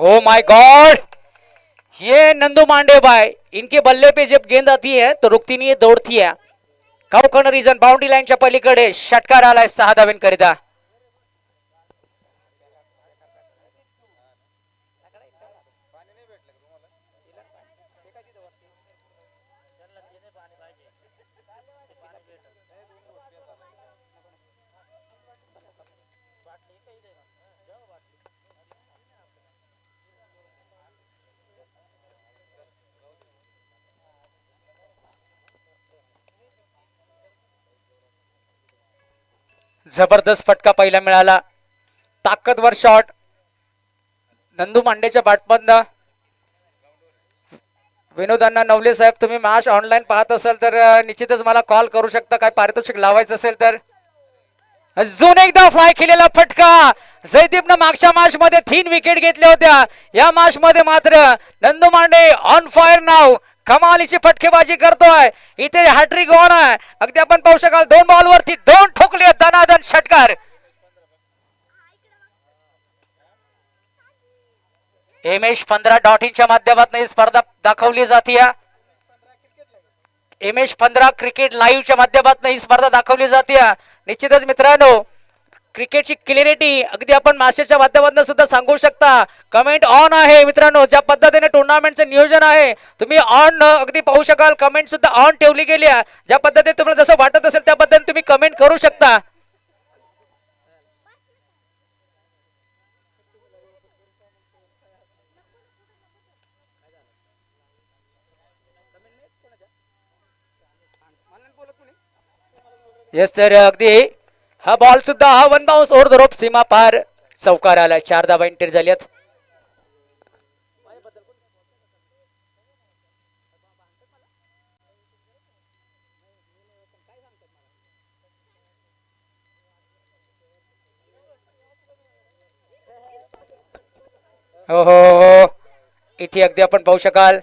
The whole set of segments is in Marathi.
ओ माय गॉड ये नंदू मांडे भाई इनके बल्ले पे जब गेंद आती है तो रुकती नहीं है दौड़ती है। काउकण रिजन बाउंड्री लाईनच्या पलीकडे षटकार आलाय सहा धावेंकरिता जबरदस्त फटका पहिला मिळाला. ताकदवर शॉट नंदू मांडेच्या बाटमधनं विनोदांना नवले साहेब तुम्ही मॅच ऑनलाईन पाहत असाल तर निश्चितच मला कॉल करू शकता. काय पारितोषिक लावायचं असेल तर. अजून एकदा फ्लाय केलेला फटका. जयदीपनं मागच्या मॅच मध्ये तीन विकेट घेतल्या होत्या. या मॅच मध्ये मात्र नंदू मांडे ऑन फायर नाव कमालीची फटकेबाजी करतोय. इथे हॅट्रिक ऑन आहे. अगदी आपण पाहू शकाल दोन बॉल वरती दोन ठोकले दनादन षटकार. एम एस पंधरा डॉट इनच्या माध्यमातून ही स्पर्धा दाखवली जाते एम एस पंधरा क्रिकेट लाईव्हच्या माध्यमातून ही स्पर्धा दाखवली जाते निश्चितच मित्रांनो क्रिकेटची क्लिअरिटी अगदी आपण मास्टरच्या माध्यमातून सुद्धा सांगू शकता. कमेंट ऑन आहे. मित्रांनो ज्या पद्धतीने टुर्नामेंटचं नियोजन आहे तुम्ही ऑन अगदी पाहू शकाल. कमेंट सुद्धा ऑन ठेवली गेली आहे. ज्या पद्धतीने तुम्हाला जसं वाटत असेल त्या पद्धतीने तुम्ही कमेंट करू शकता. येस तर अगदी हा बॉल सुद्धा हा one bounce over the rope सीमा पार. चौकार आला चार धाबा इंटर झाल्यात. हो, हो हो हो इथे अगदी आपण पाहू शकाल.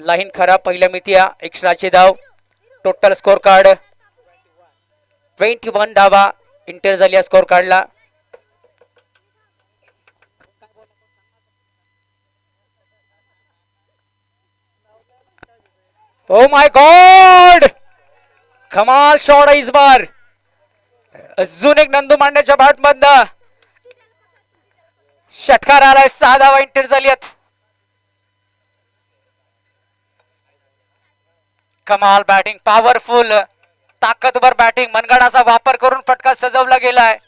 लाईन खराब पहिल्या मितिया एक्स्ट्राचे धाव. Total score card twenty one धावा. इंटर झाली स्कोर काढला. ओ माय गॉड कमाल शॉट इस बार अजून एक नंदू मांड्याच्या बॅट मधन. षटकार आलाय सहा धावा इंटर झाली कमाल बॅटिंग पॉवरफुल ताकदवर बॅटिंग मनगडाचा वापर करून फटका सजवला गेलाय.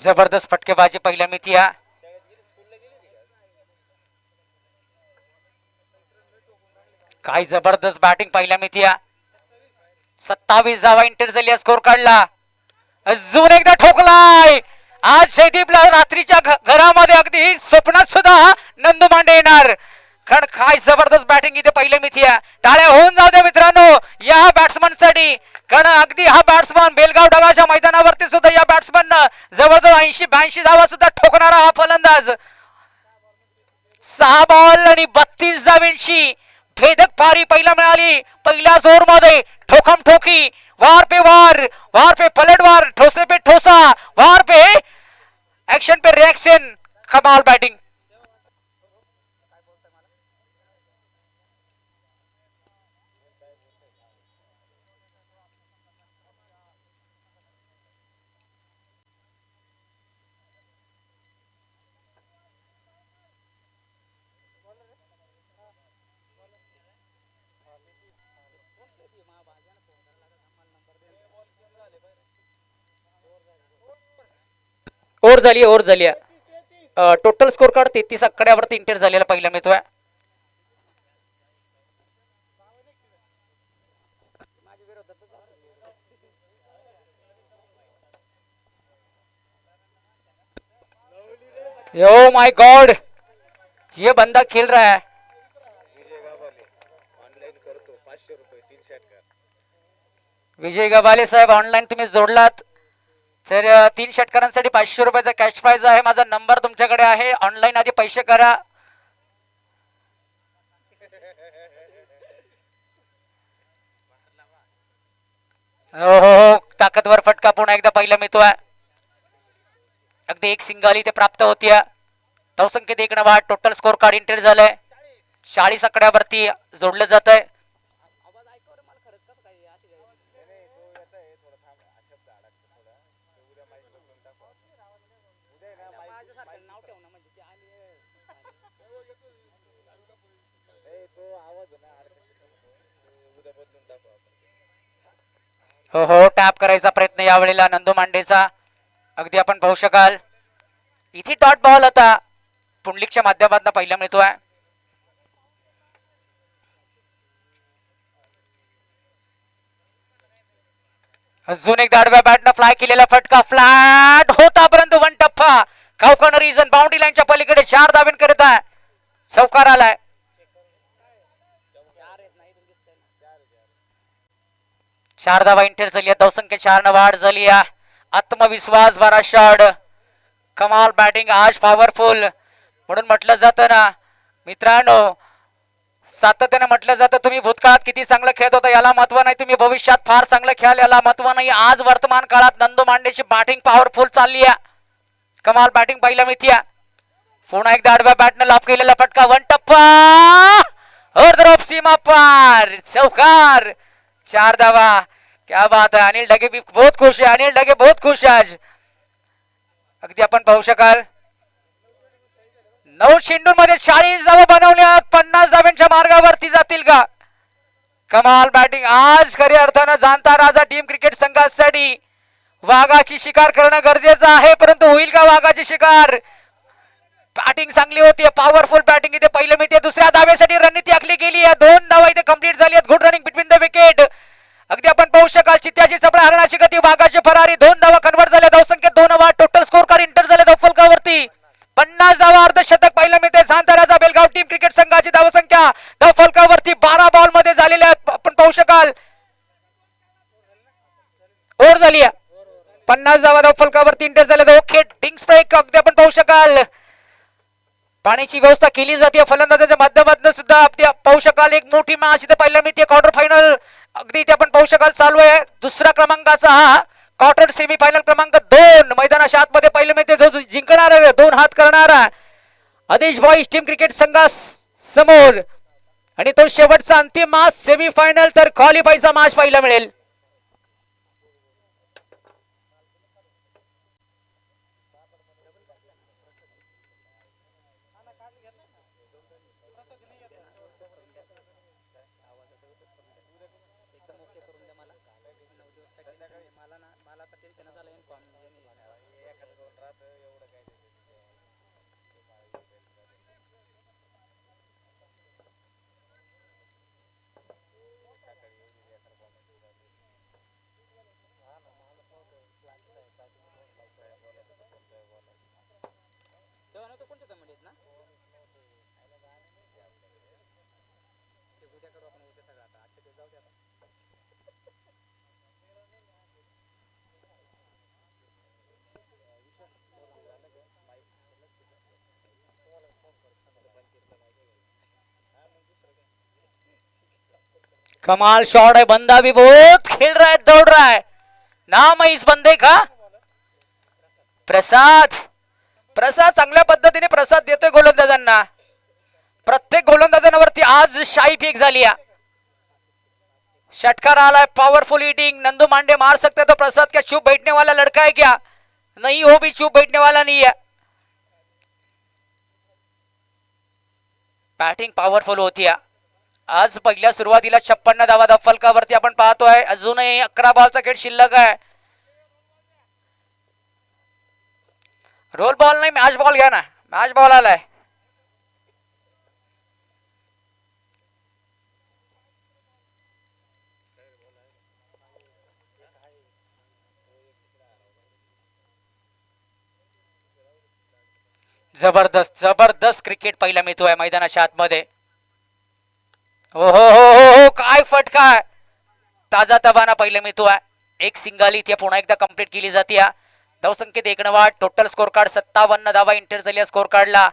जबरदस्त फटकेबाजी पहिल्या मितीया. काय जबरदस्त बॅटिंग पहिल्या मितीया. सत्तावीस जावा इंटर झाली स्कोर काढला. अजून एकदा ठोकलाय. आज जयदीपला रात्रीच्या घ- घरामध्ये अगदी स्वप्नात सुद्धा नंदू मांडे येणार. कारण काय जबरदस्त बॅटिंग इथे पहिले मिथी टाळ्या होऊन जाऊ द्या मित्रांनो या बॅट्समनसाठी कारण अगदी हा बॅट्समन बेलगाव डगाच्या मैदानावरती सुद्धा या बॅट्समन जवळजवळ ऐंशी ब्याऐंशी धावा सुद्धा ठोकणारा हा फलंदाज. सहा बॉल आणि बत्तीस धावेंशी भेदक पारी पहिला मिळाली. पहिल्या जोरमध्ये ठोकम ठोकी वार पे वार वार पे पलटवार ठोसे पे एक्शन पे रिएक्शन कमाल बैटिंग ओव्हर झाली ओव्हर झाली. टोटल स्कोर कार्ड तेहतीस आकड्यावरती इंटर झालेला पहिला मिळतोय यो माय गॉड ये बंदा खेल रहा है. विजय गबाले साहेब ऑनलाईन तुम्ही जोडलात. तर तीन षटकारांसाठी पाचशे रुपयाचा कॅश प्राईज आहे. माझा नंबर तुमच्याकडे आहे. ऑनलाईन आधी पैसे करा. हो हो हो. ताकदवर फटका पुन्हा एकदा पहिला मिळतोय. अगदी एक सिंगल इथे प्राप्त होतीये. धावसंख्येत एक नवा टोटल स्कोर कार्ड इंटर झालंय. चाळीस आकड्यावरती जोडलं जात आहे ए, तो आवाज आहे ना अडकत उद्या बदलून टाकू आपण हो हो टॅप करायचा प्रयत्न यावेळेला नंदू मांडेचा. अगदी आपण पाहू शकाल. इथे डॉट बॉल आता पुंडलिकच्या माध्यमातून पहिला मिळतोय अजून एकदा आडव्या बॅटनं फ्लाय केलेला फटका. फ्लॅट होता परंतु वन टप्पा. कावकानं रिझन बाउंड्री लाईनच्या पलीकडे चार दाबीन करत आहे. चौकार आलाय. चार धावा इंटर झाली आहे. धावसंख्या चारनं वाढ झाली आहे. आत्मविश्वास बारा शॉट. कमाल बॅटिंग आज पॉवरफुल म्हणून म्हटलं जातं ना मित्रांनो सातत्याने म्हटलं जातं तुम्ही भूतकाळात किती चांगलं खेळत होता याला महत्त्व नाही. तुम्ही भविष्यात फार चांगलं खेळाल याला महत्त्व नाही. आज वर्तमान काळात नंदू मांडेची बॅटिंग पॉवरफुल चालली आहे. कमाल बॅटिंग पहिला मिळती पुन्हा एकदा आडव्या बॅटनं लाभ केलेला फटका वन टप्पा. सीमा पार चौकार. चार धावा. क्या बात है अनिल ढगे भी बहुत खुश है अनिल ढगे बहुत खुश है आज। अगदी आपण पाहू शकाल। नऊ शेंडूरमध्ये चाळीस धावा बनवल्यात पन्नास धाव्यांच्या मार्गावरती जातील का? कमाल बॅटिंग आज खऱ्या अर्थानं जाणता राजा टीम क्रिकेट संघासाठी वाघाची शिकार करणं गरजेचं आहे परंतु होईल का वाघाची शिकार? बॅटिंग चांगली होती पॉवरफुल बॅटिंग इथे पहिलं मिळते दुसऱ्या दाव्यासाठी रणनीती आखली गेली आहे. दोन धावा इथे कंप्लीट झाली आहेत. Good running between the wicket अगदी आपण पाहू शकाल चित्याची चपळा हरणाची गती भागाची फरारी दोन धावा कन्वर्ट झाल्या धावसंख्येत दोन वा टोटल स्कोर कार्ड इंटर झाले धावफलकावरती. पन्नास धावा अर्धशतक पहिलं मिळते सांताराचा बेलगाव टीम क्रिकेट संघाची धावसंख्या. धावफलकावरती बारा बॉलमध्ये झालेल्या आपण पाहू शकाल. ओर झाली पन्नास धावा धावफलकावरती इंटर झाले ओके डिंग्स ब्रेक अगदी आपण पाहू शकाल. पाण्याची व्यवस्था केली जाते. फलंदाजाच्या माध्यमातून सुद्धा पाहू शकाल. एक मोठी मॅच इथे पहिल्या मिळते. क्वार्टर फायनल अगदी इथे आपण पाहू शकाल. चालू आहे. दुसऱ्या क्रमांकाचा हा. क्वार्टर सेमी फायनल क्रमांक दोन. मैदानाच्या आतमध्ये पहिलं मिळते. जो जिंकणार दोन हात करणारा आदेश बॉईज टीम क्रिकेट संघा समोर. आणि तो शेवटचा अंतिम मास सेमी फायनल तर क्वालिफायचा मॅच पाहायला मिळेल. कमाल शॉट है बंदा भी बहुत खेल रहा है दौड़ रहा है. नाम है इस बंदे का? प्रसाद. प्रसाद चांगल्या पद्धतीने प्रसाद देतोय गोलंदाजांना. प्रत्येक गोलंदाजांवरती आज शाही फेक झाली आहे. षटकार आलाय पावरफुल हिटिंग नंदू मांडे मार सकते तो प्रसाद क्या? चुप बैठने वाला लड़का है क्या? नहीं हो भी चुप बैठने वाला नहीं है. बॅटिंग पॉवरफुल होती है. आज पहिल्या सुरुवातीला छप्पन्न धावा धाव फलकावरती आपण पाहतोय. अजूनही अकरा बॉलचा खेळ शिल्लक आहे. रोल बॉल नाही मॅच बॉल घ्या ना. मॅच बॉल आलाय. जबरदस्त जबरदस्त क्रिकेट पहिला मिळतोय मैदानाच्या आतमध्ये. हो हो हो हो हो काय फटका? आहे. ताजा तबाना पहिलं आहे एक सिंगल इथे पुन्हा एकदा कंप्लीट केली जाते धावसंख्येत एक नवा टोटल स्कोर कार्ड सत्तावन्न धावा इंटर झाली स्कोर कार्डला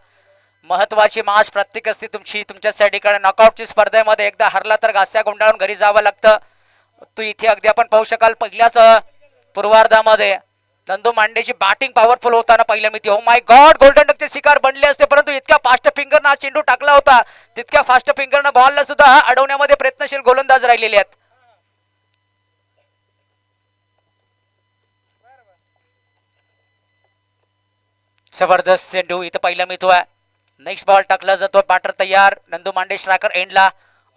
महत्वाची मॅच प्रत्येक असते तुमची तुमच्यासाठी कारण नॉकआउटची स्पर्धेमध्ये एकदा हरला तर घास्या गुंडाळून घरी जावं लागतं. तू इथे अगदी आपण पाहू शकाल पहिल्याच पूर्वार्धामध्ये. नंदू मांडेची बॅटिंग पॉवरफुल होताना पहिल्या ती हो माय गॉड गोल्डन डकचे शिकार बनले असते परंतु इतक्या फास्ट फिंगरनं हा चेंडू टाकला होता. तितक्या फास्ट फिंगरनं बॉलला सुद्धा अडवण्यामध्ये प्रयत्नशील गोलंदाज राहिलेले आहेत. जबरदस्त चेंडू इथं पहिला मिळतो आहे. नेक्स्ट बॉल टाकला जातो बॅटर तयार. नंदू मांडे श्राकर एंडला.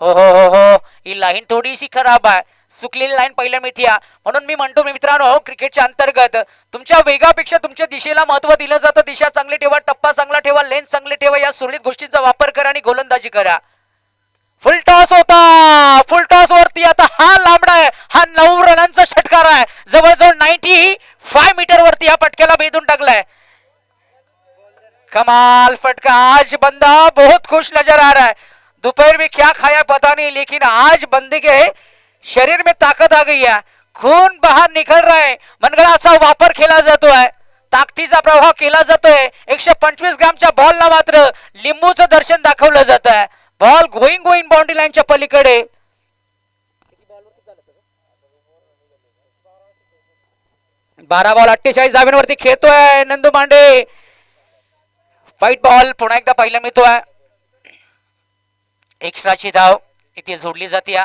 हो हो हो हो ही लाईन थोडीशी खराब आहे. सुकलेली लाईन पहिल्या मिथिया म्हणून मी म्हणतो मित्रांनो हो, क्रिकेटच्या अंतर्गत तुमच्या वेगापेक्षा तुमच्या दिशेला महत्त्व दिलं जातं. दिशा चांगली ठेवा टप्पा चांगला ठेवा लेन्स चांगले ठेवा या सुरळीत गोष्टींचा वापर करा आणि गोलंदाजी करा. फुल टॉस होता! फुल टॉस वरती आता हा लांबडा आहे. हा नऊ रनांचा षटकार आहे. जवळजवळ नाईन्टी फाय मीटर वरती या फटक्याला भेदून टाकलाय. कमाल फटका. आज बंदा बहुत खुश नजर आ रहा है. दोपहर में क्या खाया पता नहीं लेकिन आज बंदे के शरीर में ताकद आ गई है। खून बाहर निकल रहा है। मनगळाचा वापर केला जातोय ताकदीचा प्रभाव केला जातोय एकशे पंचवीस ग्रामच्या बॉलला मात्र लिंबूचं दर्शन दाखवलं जात आहे बॉल गोईंग गोईंग बाउंड्री लाईनच्या पलीकडे. बारा बॉल अठ्ठेचाळीस धाब्यांवरती खेळतोय नंदू मांडे. वाईट बॉल पुन्हा एकदा पहिला मिळतोय एक्स्ट्राची धाव इथे जोडली जाते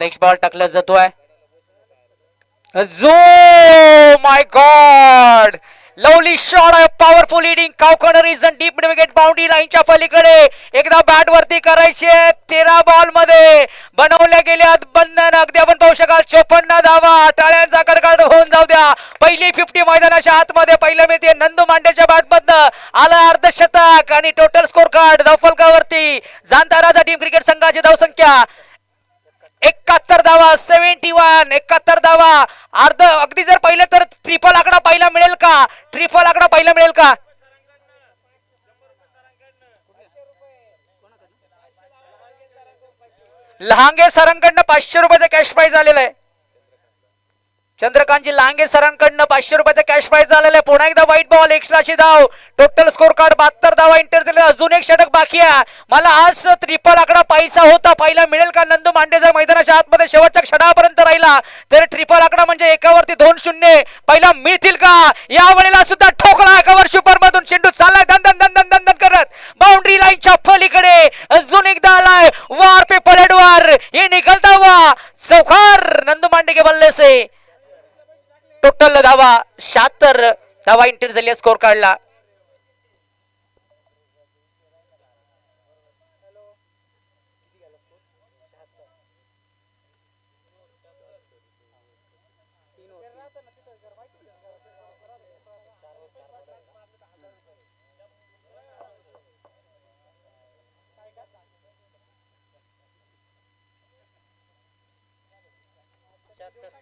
नेक्स्ट बॉल टाकला जातोय. जो माय गॉड लवली शॉट आहे. Powerful eating cow corner is deep wicket boundary लाईनच्या पलीकडे. एकदा बॅट वरती करायचे तेरा बॉलमध्ये. बनवल्या गेल्यात. बंधन अगदी आपण पाहू शकाल. चोपन्न धावा. टाळ्यांचा कडकड होऊन जाऊ द्या. पहिली फिफ्टी मैदानाच्या आतमध्ये पहिलं मिळते. नंदू मांडेच्या बॅट मधनं आलं अर्धशतक आणि टोटल स्कोर कार्ड धावफलकावरती. जाणताराचा टीम क्रिकेट संघाची धावसंख्या एकाहत्तर धावा सेव्हन्टी वन एकाहत्तर धावा. अर्ध अगदी जर पाहिलं तर ट्रिपल आकडा पाहायला मिळेल का? ट्रिपल आकडा पाहायला मिळेल का? लहांगे सरांकडनं पाचशे रुपयाचं कॅश प्राईज आलेला आहे. चंद्रकांतजी लांगे सरांकडनं पाचशे रुपयाचं कॅश प्राईज झालेला आहे. पुन्हा एकदा व्हाईट बॉल एकशे धाव. टोटल स्कोर कार्ड बहात्तर धावा इंटर झाले अजून एक षटक बाकी आहे. मला आज ट्रिपल आकडा पैसा होता. पहिला मिळेल का? नंदू मांडे जर मैदानाच्या आतमध्ये शेवटच्या क्षणापर्यंत राहिला तर ट्रिपल आकडा म्हणजे एकावरती दोन शून्य. पहिला मिळतील का? या वेळेला सुद्धा ठोकला एकावर सुपर मधून. चेंडू चाललाय. दन दन दन दन दन दन करत. बाउंड्री लाईनच्या पलीकडे अजून एकदा आलाय. वार पे पलटवार. हे निघलता वा चौकार नंदू मांडे के बल्ले से. टोटल धावा शहात्तर धावा इंटर झाली स्कोर काढला.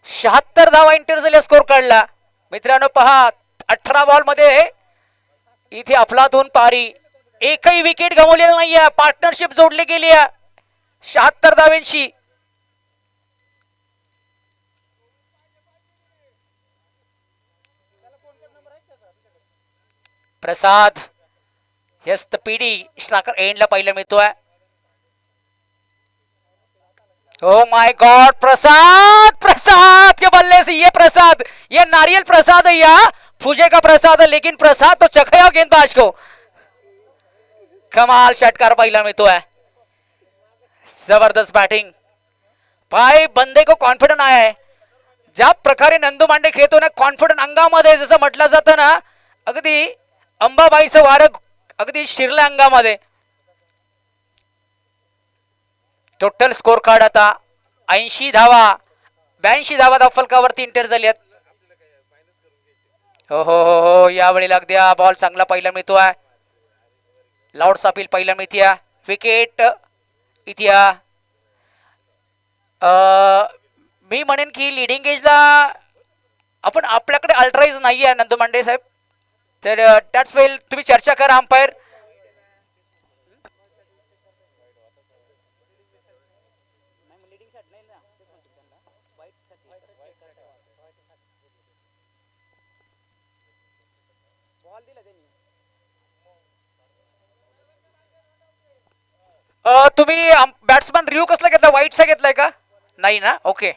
शहात्तर धावा इंटर स्कोर काढला. मित्रांनो पहा अठरा बॉलमध्ये इथे अफलातून पारी. एकही विकेट गमावलेला नाहीये. पार्टनरशिप जोडली गेली आहे. शहात्तर धाव्यांशी प्रसाद यस पिढी. पीडी स्ट्राकर एंडला पहिला मिळतोय. ओ माय गॉड प्रसाद प्रसाद के बल्ले से ये प्रसाद ये नारियल प्रसाद है या पूजे का प्रसाद है लेकिन प्रसाद तो चखया गेंदबाज को कमाल षटकार पहिला मिळतो आहे जबरदस्त बॅटिंग भाई बंदे को कॉन्फिडंट आहे ज्या प्रकारे नंदू मांडे खेळतो ना कॉन्फिडंट अंगामध्ये जसं म्हटलं जातं ना अगदी अंबाबाईचं वारं अगदी शिरलं अंगामध्ये टोटल स्कोर कार्ड आता ऐंशी धावा ब्याऐंशी धावा धावफलकावरती इंटर झाली आहेत. हो हो हो हो यावेळी अगदी बॉल चांगला पहिला मिळतोय लाऊड अपील पहिला मिळते विकेट इतिया मी म्हणेन की लिडिंग एजला आपण आपल्याकडे अल्ट्राईज नाही आहे नंदू मांडे साहेब. तर दॅट्स वेल तुम्ही चर्चा करा अंपायर अ, तुम्ही बॅट्समन रिव्ह कसला घेतला? वाईटचा घेतलाय का? नाही ना? ओके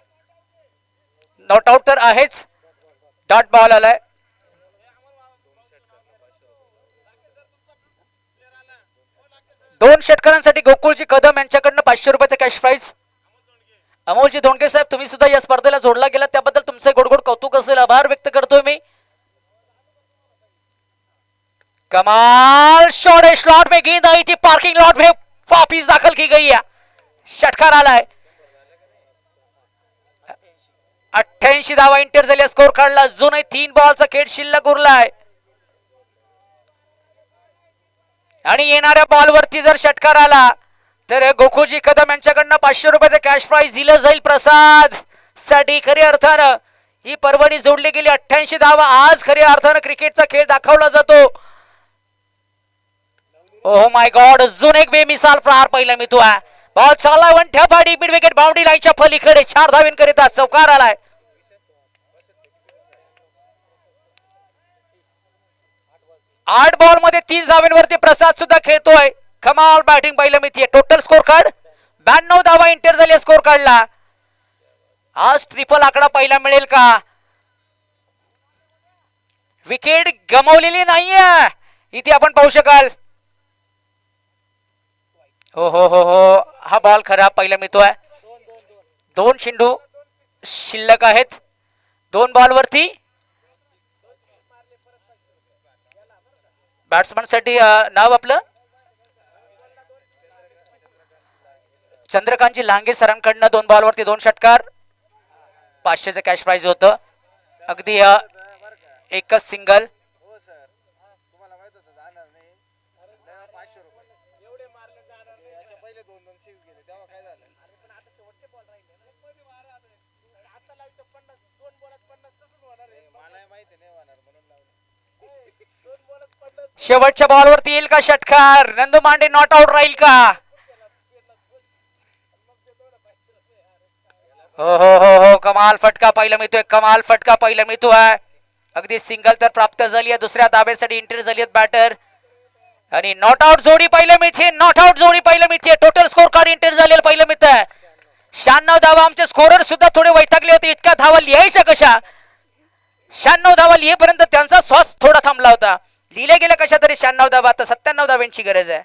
नॉट आउट तर आहेच. डॉट बॉल आलाय. दोन षटकारांसाठी गोकुळजी कदम यांच्याकडनं पाचशे रुपयाचा कॅश प्राईज अमोलजी धोंडके साहेब तुम्ही सुद्धा या स्पर्धेला जोडला गेला त्याबद्दल तुमचे गोडगोड कौतुक असेल. आभार व्यक्त करतोय मी. कमाल शॉट है स्लॉट में गेंद आई थी. पार्किंग लॉट में वापिस दाखल की गई है. षटकार आलाय अठ्ठ्याऐंशी धावा इंटर झाल्या स्कोर काढला. अजूनही तीन बॉलचा खेळ शिल्लक उरलाय आणि येणाऱ्या बॉलवरती जर षटकार आला तर गोखुजी कदम यांच्याकडनं पाचशे रुपयाचं कॅश प्राईज दिलं जाईल. प्रसादसाठी खऱ्या अर्थानं ही पर्वणी जोडली गेली. अठ्ठ्याऐंशी धावा. आज खऱ्या अर्थानं क्रिकेटचा खेळ दाखवला जातो. ओह माय गॉड अजून एक बेमिसाल प्रहार पहिला मी तू आहे बॉल चालला वन ठेपाडी मिड विकेट बाउंड्री लाईनच्या पलीकडे चार धावीन करीता चौकार आलाय. आठ बॉलमध्ये तीस धावींवरती प्रसाद सुद्धा खेळतोय. कमाल बॅटिंग पहिलं मी टोटल स्कोर कार्ड ब्याण्णव धावा इंटर झाले स्कोर कार्डला आज ट्रिपल आकडा पहिला मिळेल का? विकेट गमावलेली नाहीये. इथे आपण पाहू शकाल. हो हो हो हो. हा बॉल खरा पहिला मिळतोय दोन चेंडू शिल्लक आहेत. दोन बॉल वरती बॅट्समनसाठी नाव आपलं? चंद्रकांतजी लांगे सरांकडनं दोन बॉल वरती दोन षटकार. पाचशेचं कॅश प्राइज होतं. अगदी एकच सिंगल शेवटच्या बॉलवरती येईल का षटकार? नंदू मांडे नॉट आउट राहील का? हो हो हो हो कमाल फटका पहिला मिळतोय कमाल फटका पहिला मिळतोय. अगदी सिंगल तर प्राप्त झाली आहे दुसऱ्या दाब्यासाठी एंट्री झाली आहेत बॅटर आणि नॉट आउट जोडी पहिलं मिळते नॉट आउट जोडी पहिलं मिळते टोटल स्कोर कार्ड एंट्री झालेलं पहिलं मिळत आहे शहाण्णव धावा आमचे स्कोरर सुद्धा थोडे वैतागले होते इतक्या धावा लिहायच्या कशा? शहाण्णव धावा लिहेपर्यंत त्यांचा श्वास थोडा थांबला होता. लिहिलं गेलं कशा तरी शहाण्णव धावा आता सत्त्याण्णव धाव्यांची गरज आहे.